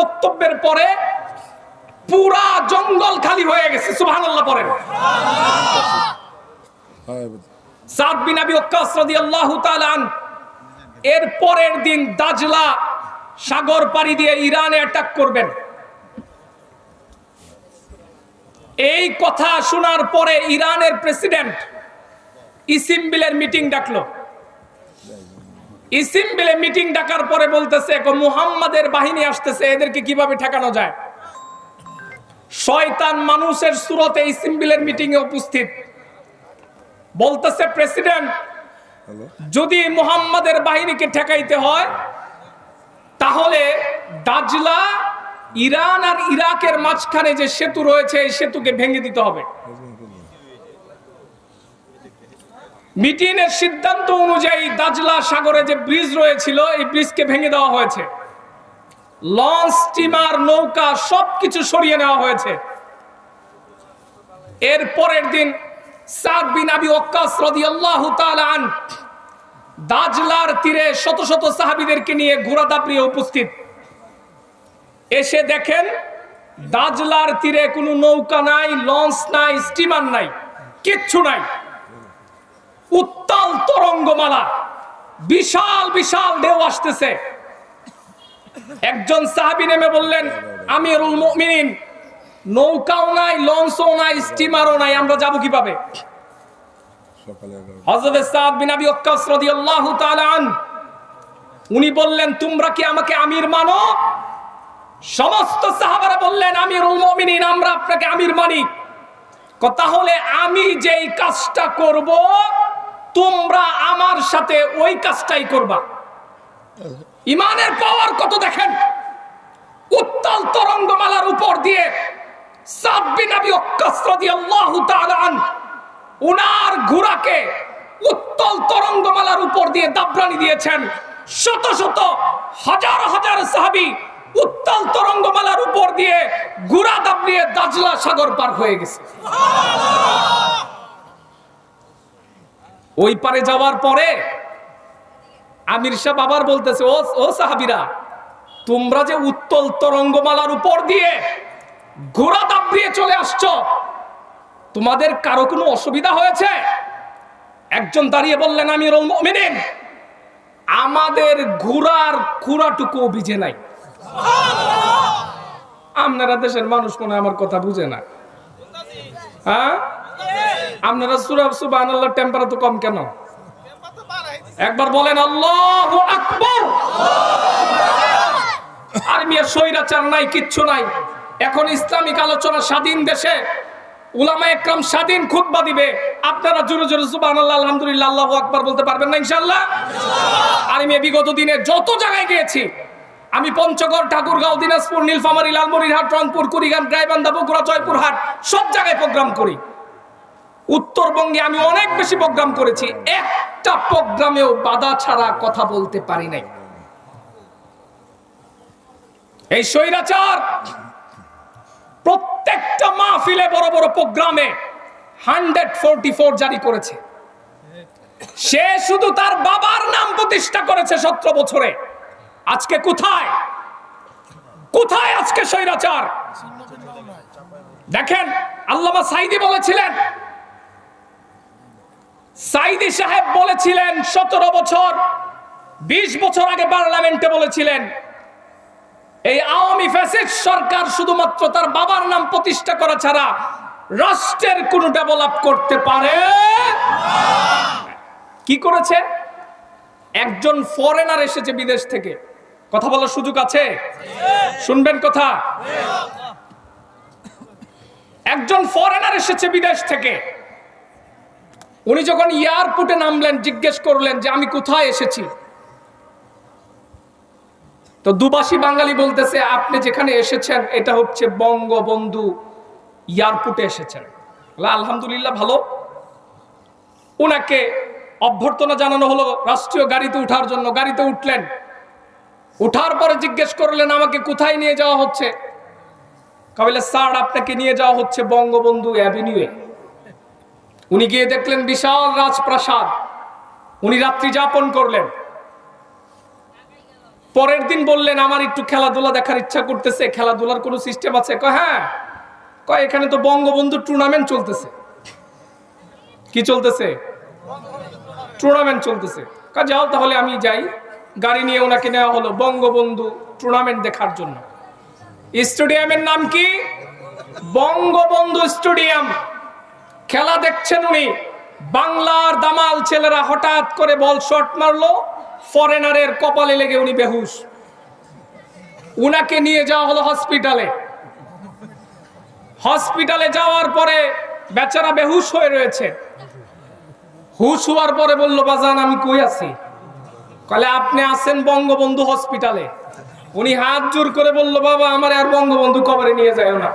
বক্তব্যের পরে পুরা জঙ্গল খালি হয়ে গেছে এর পরের দিন দাজলা সাগর পাড়ি দিয়ে ইরানে অ্যাটাক করবেন। এই কথা শোনার পরে ইরানের প্রেসিডেন্ট ইসিমবিলের মিটিং ডাকলো। ইসিমবিলে মিটিং ডাকার পরে বলতেছে মুহাম্মাদের বাহিনী আসতেছে এদেরকে কীভাবে ঠেকানো যায়? শয়তান মানুষের সুরতে ইসিমবিলের মিটিং এ উপস্থিত। বলতেছে প্রেসিডেন্ট যদি মুহাম্মাদের বাহিনীকে ঠেকাইতে হয় তাহলে দাজলা ইরান আর ইরাকের মাঝখানে যে সেতু রয়েছে এই সেতুকে ভেঙে দিতে হবে। মিটিংয়ের সিদ্ধান্ত অনুযায়ী দাজলা সাগরে যে ব্রিজ রয়েছিল, এই ব্রিজকে ভেঙে দেওয়া হয়েছে। লঞ্চ, স্টিমার, নৌকা সবকিছু সরিয়ে নেওয়া হয়েছে। এর পরের দিন সাদ বিন আবি ওয়াক্কাস রাদিয়াল্লাহু তাআলা আন দাজলার তীরে শত শত সাহাবীদেরকে নিয়ে ঘোড়া দাপড়িয়ে উপস্থিত। এসে দেখেন, দাজলার তীরে কোনো নৌকা নাই, লঞ্চ নাই, স্টিমার নাই, কিচ্ছু নাই। উত্তাল তরঙ্গমালা। বিশাল বিশাল ঢেউ আসতেছে। একজন সাহাবী নেমে বললেন আমিরুল মুমিনিন নৌকাও নাই লঞ্চও নাই স্টিমারও নাই আমরা যাব কীভাবে? হযরত সাদ বিন আবি ওয়াক্কাস রাদিয়াল্লাহু তাআলা আন উনি বললেন তোমরা কি আমাকে আমির মানো? সমস্ত সাহাবারা বললেন আমিরুল মুমিনিন আমরা আপনাকে আমির মানি। তাহলে আমি যেই কাজটা করব তোমরা আমার সাথে ওই কাজটাই করবা। ইমানের পাওয়ার কত দেখেন? উত্তাল তরঙ্গমালার উপর দিয়ে উনার ঘোড়াকে উত্তল তরঙ্গমালার উপর দিয়ে দাবরানি দিয়েছেন। শত শত হাজার হাজার সাহাবী উত্তাল তরঙ্গমালার উপর দিয়ে দাজলা সাগর পার হয়ে গেছে। ওই পারে যাওয়ার পরে আমির সাহেব আবার বলতেছে, ও ও সাহাবিরা, তোমরা যে উত্তল তরঙ্গমালার উপর দিয়ে ঘোড়া দাবড়িয়ে চলে আসছো, তোমাদের কারও কোনো অসুবিধা হয়েছে? একজন দাঁড়িয়ে বললেন আমি মুমিনিন, আমাদের ঘোড়ার খুঁড়াটুকু ভিজে নাই। আপনারা দেশের মানুষ মনে আমার কথা বুঝে না। হ্যাঁ? আপনারা সুরা সুবাহ টেম্পারেচার তো কম কেন? একবার বলেন, আল্লাহ আকবর! আর স্বৈরাচার নাই, কিচ্ছু নাই। এখন ইসলামিক আলোচনা স্বাধীন দেশে, উলামা একরাম স্বাধীন দিবে। আপনারা জোরে জোরে সুবহানাল্লাহ, আলহামদুলিল্লাহ, আল্লাহু আকবার বলতে পারবেন না, ইনশাআল্লাহ? আর আমি বিগত দিনে যত জায়গায় গিয়েছি, আমি পঞ্চগড়, ঠাকুরগাঁও, দিনাজপুর, নীলফামারী, লালমনিরহাট, রংপুর, কুড়িগ্রাম গাইবান্ধা বগুড়া, জয়পুরহাট, সব জায়গায় প্রোগ্রাম করি। উত্তরবঙ্গে আমি অনেক বেশি প্রোগ্রাম করেছি, একটা প্রোগ্রামেও বাধা ছাড়া কথা বলতে পারি নাই। এই স্বৈরাচার প্রত্যেকটা মাহফিলে বড় বড় প্রোগ্রামে হান্ড্রেড ফোরটি ফোর জারি করেছে। সে শুধু তার বাবার নাম প্রতিষ্ঠা করেছে সতেরো বছরে। আজকে কোথায়? কোথায় আজকে স্বৈরাচার? দেখেন, আল্লামা সাইদি বলেছিলেন সাইদি সাহেব বলেছিলেন, সতেরো বছর, বিশ বছর আগে পার্লামেন্টে বলেছিলেন, এই আওয়ামী ফ্যাসিস্ট সরকার শুধুমাত্র তার বাবার নাম প্রতিষ্ঠা করা ছাড়া রাষ্ট্রের কোনো ডেভেলপ করতে পারে? কি করেছে? একজন ফরেনার এসেছে বিদেশ থেকে। কথা বলার সুযোগ আছে? শুনবেন কথা। একজন ফরেনার এসেছে বিদেশ থেকে। উনি যখন এয়ারপোর্টে নামলেন, জিজ্ঞেস করলেন যে আমি কোথায় এসেছি? তো দুবাসী বাঙালি বলতেছে, আপনি যেখানে এসেছেন, এটা হচ্ছে বঙ্গবন্ধু এয়ারপোর্টে এসেছেন। আলহামদুলিল্লাহ, ভালো। ওনাকে অভ্যর্থনা জানানো হলো, রাষ্ট্রীয় গাড়িতে উঠার জন্য। গাড়িতে উঠলেন। উঠার পরে জিজ্ঞেস করলেন, আমাকে কোথায় নিয়ে যাওয়া হচ্ছে? কাবিলে, স্যার, আপনাকে নিয়ে যাওয়া হচ্ছে বঙ্গবন্ধু অ্যাভিনিউয়ে। উনি গিয়ে দেখলেন বিশাল রাজপ্রাসাদ। উনি রাত্রি যাপন করলেন। পরের দিন বললেন, আমার একটু খেলাধুলা দেখার ইচ্ছা করতেছে। খেলাধুলার কোনো সিস্টেম আছে? কয় হ্যাঁ। কয়, এখানে তো বঙ্গবন্ধু টুর্নামেন্ট চলতেছে। কি চলতেছে? টুর্নামেন্ট চলতেছে। কয়, যাও তাহলে আমি যাই। গাড়ি নিয়ে ওনাকে নেওয়া হলো বঙ্গবন্ধু টুর্নামেন্ট দেখার জন্য। স্টেডিয়ামের নাম কি? বঙ্গবন্ধু স্টেডিয়াম খেলা দেখছেন উনি। বাংলার দামাল ছেলেরা হঠাৎ করে বল শট মারলো ফরেনারের কপালে লেগে উনি বেহুশ। উনাকে নিয়ে যাওয়া হলো হসপিটালে হসপিটালে যাওয়ার পরে বেচারা বেহুশ হয়ে রয়েছে। হুশ হওয়ার পরে বলল, বাজান, আমি কই আছি? কলে, আপনি আছেন বঙ্গবন্ধু হসপিটালে উনি হাত জোর করে বলল, বাবা, আমার আর বঙ্গবন্ধু কবরে নিয়ে যায় না।